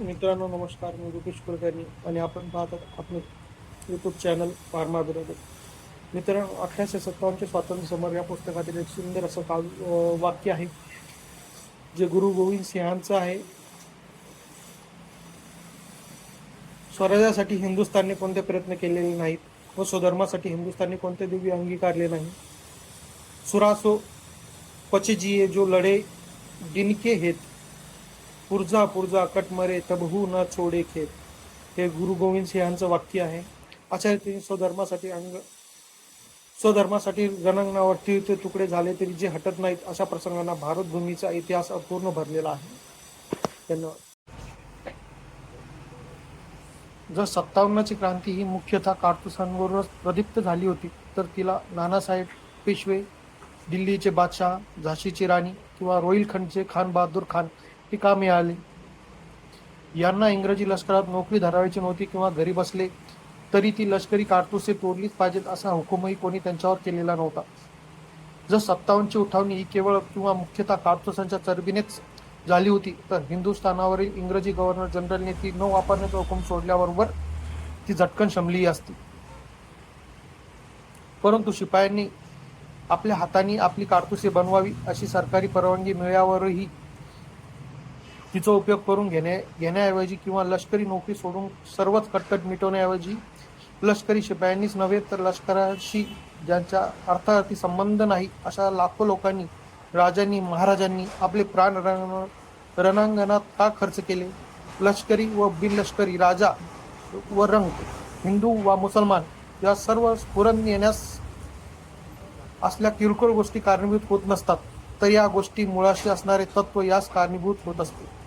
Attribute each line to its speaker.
Speaker 1: मित्रांनो नमस्कार. मी रुपेश कुलकर्णी आणि आपण पाहतात आपले आपलं यूट्यूब चॅनल फार्मा बरोबर मित्रांनो अठराशे सत्तावन्नचे स्वातंत्र्य समर या पुस्तकातील एक सुंदर असं काव वाक्य आहे जे गुरु गोविंद सिंहांचं आहे. स्वराज्यासाठी हिंदुस्थानने कोणते प्रयत्न केलेले नाहीत व स्वधर्मासाठी हिंदुस्थानने कोणते दिव्य अंगीकारले नाही? सुरासो पचजिये जो लढे दिनके हेत. पुरजा पुरजा कटमरे तबहू न छोडे खेत. हे गुरु गोविंद सिंहांचं वाक्य आहे. अशा रीतीने स्वधर्मासाठी अंग स्वधर्मासाठी रणांगणावर ते तुकडे झाले तरी जे हटत नाहीत अशा प्रसंगांना भारतभूमीचा इतिहास अपूर्ण भरलेला आहे. धन्यवाद. जर सत्तावन्नची क्रांती ही मुख्यतः कारतुसांवरूनच प्रदीप्त झाली होती तर तिला नानासाहेब पेशवे दिल्लीचे बादशाह झाशीची राणी किंवा रोहिलखंडचे खान बहादूर खान हे का मिळाले? यांना इंग्रजी लष्करात नोकरी धरावायची नव्हती किंवा घरी बसले तरी ती लष्करी कारतुसे तोडलीच पाहिजेत असा हुकूमही कोणी त्यांच्यावर केलेला नव्हता. जर सत्तावन्नची उठावणी ही केवळ किंवा मुख्यतः कारतुसांच्या चरबीनेच झाली होती तर हिंदुस्थानावरील इंग्रजी गव्हर्नर जनरलने ती न वापरण्याचा हुकूम सोडल्याबरोबर ती झटकन शमली असती. परंतु शिपायांनी आपल्या हाताने आपली कारतुसे बनवावी अशी सरकारी परवानगी मिळाल्यावरही तिचा उपयोग करून घेण्या घेण्याऐवजी किंवा लष्करी नोकरी सोडून सर्वच कटकट मिटवण्याऐवजी लष्करी शिपायांनीच नव्हे तर लष्कराशी ज्यांच्या अर्थार्थी संबंध नाही अशा लाखो लोकांनी राजांनी महाराजांनी आपले प्राण रण रणांगणात का खर्च केले? लष्करी व बिनलष्करी राजा व रंग हिंदू व मुसलमान या सर्व स्फुरण येण्यास असल्या किरकोळ गोष्टी कारणीभूत होत नसतात. तर या गोष्टी मुळाशी असणारे तत्व यास कारणीभूत होत असते.